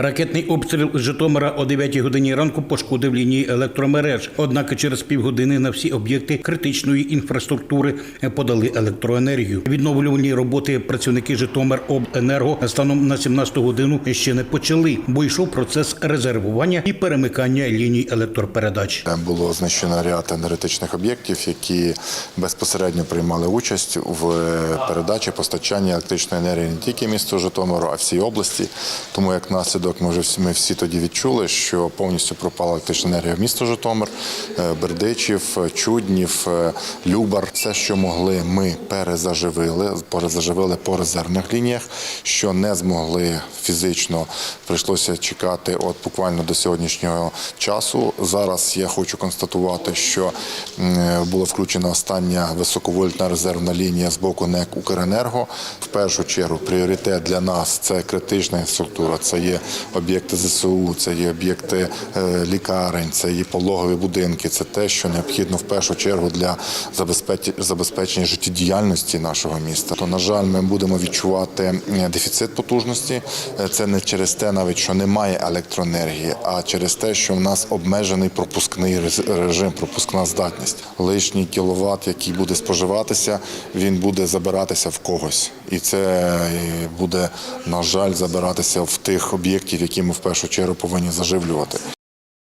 Ракетний обстріл з Житомира о 9 годині ранку пошкодив лінії електромереж. Однак через півгодини на всі об'єкти критичної інфраструктури подали електроенергію. Відновлювальні роботи працівники Житомиробенерго станом на 17 годину ще не почали, бо йшов процес резервування і перемикання ліній електропередач. Там було знищено ряд енергетичних об'єктів, які безпосередньо приймали участь в передачі постачанні електричної енергії не тільки місту Житомиру, а всій області. Тому як наслідок ми вже ми всі тоді відчули, що повністю пропала електрична енергія в місто Житомир, е, Бердичів, Чуднів, е, Любар. Все, що могли, ми перезаживили, перезаживили по резервних лініях, що не змогли фізично, прийшлося чекати от буквально до сьогоднішнього часу. Зараз я хочу констатувати, що була включена остання високовольтна резервна лінія з боку НЕК Укренерго. В першу чергу пріоритет для нас це критична інфраструктура, це є об'єкти ЗСУ, це є об'єкти е, лікарень, це є пологові будинки. Це те, що необхідно в першу чергу для забезпечення життєдіяльності нашого міста. То на жаль, ми будемо відчувати е, дефіцит потужності. Е, Це не через те, навіть що немає електроенергії, а через те, що в нас обмежений пропускний режим, пропускна здатність. Лишній кіловат, який буде споживатися, він буде забиратися в когось, і це буде на жаль забиратися в тих об'єктів, які ми в першу чергу повинні заживлювати.